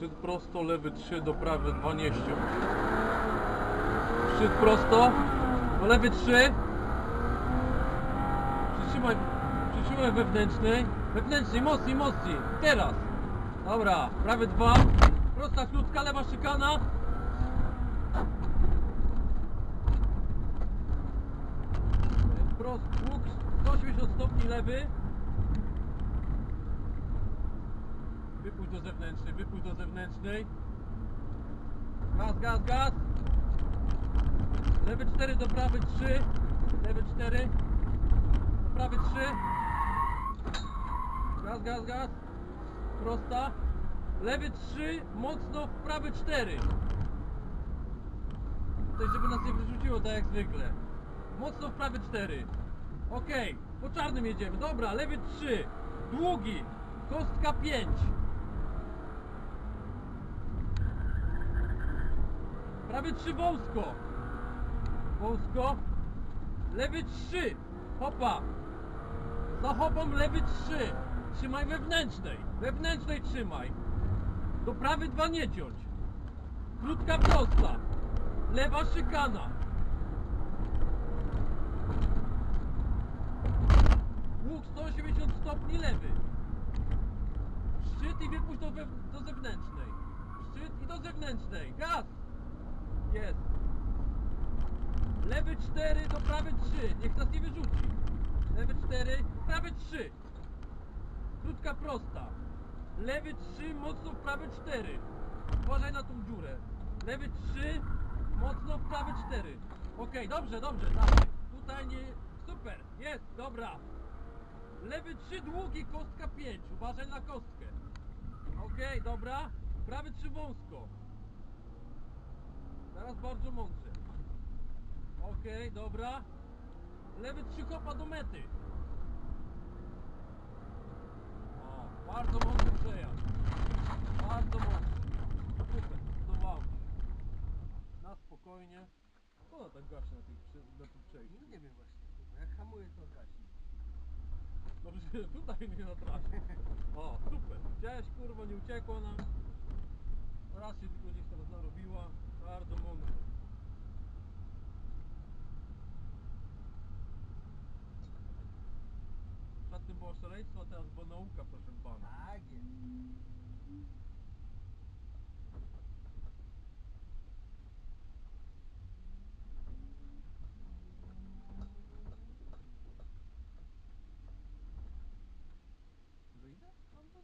Szczyt prosto, lewy 3 do prawy 12. Szczyt prosto, do lewy 3. Przytrzymaj, przytrzymaj wewnętrznej. Wewnętrznej, mocniej, mocniej. Teraz. Dobra, prawy 2. Prosta krótka, lewa szykana. Prost, łuk 180 stopni lewy. Wypuść do zewnętrznej, wypuść do zewnętrznej. Gaz, gaz, gaz. Lewy 4 do prawy 3. Lewy 4. Do prawy 3. Gaz, gaz, gaz. Prosta. Lewy 3, mocno w prawy 4. Tutaj, żeby nas nie wyrzuciło tak jak zwykle. Mocno w prawy 4. Okej, po czarnym jedziemy. Dobra, lewy 3. Długi. Kostka 5. Prawy 3 wąsko. Wąsko. Lewy 3. Hopa. Za hopą lewy 3. Trzymaj wewnętrznej. Wewnętrznej trzymaj. Do prawy 2 nie ciąć. Krótka prosta. Lewa szykana. Łuk 180 stopni lewy. Szczyt i wypuść do, do zewnętrznej. Szczyt i do zewnętrznej. Gaz! Jest. Lewy 4 do prawy 3. Niech nas nie wyrzuci. Lewy 4, prawy 3. Krótka prosta. Lewy 3, mocno w prawy 4. Uważaj na tą dziurę. Lewy 3, mocno w prawy 4. Okej, dobrze, dobrze, dawaj. Tutaj nie... Super, jest, dobra. Lewy 3, długi, kostka 5. Uważaj na kostkę. Okej, dobra. Prawy 3, wąsko. Teraz bardzo mądrze. Okej, dobra. Lewy 3 kopa do mety. O, bardzo mądry przejazd. Bardzo mądry. Super, podobało się. Na spokojnie. Ona tak gaśnie na, tych, na tym przejściu? No nie wiem właśnie, kurwa, jak hamuje to gasi. Dobrze, że tutaj nie na trasie. O, super. Widziałeś, kurwa, nie uciekła nam. Raz się tylko gdzieś tam narobiła. Bardzo mądrze. strajco ta zbanówka, proszę pana. Tak jest. Wyjdę tam to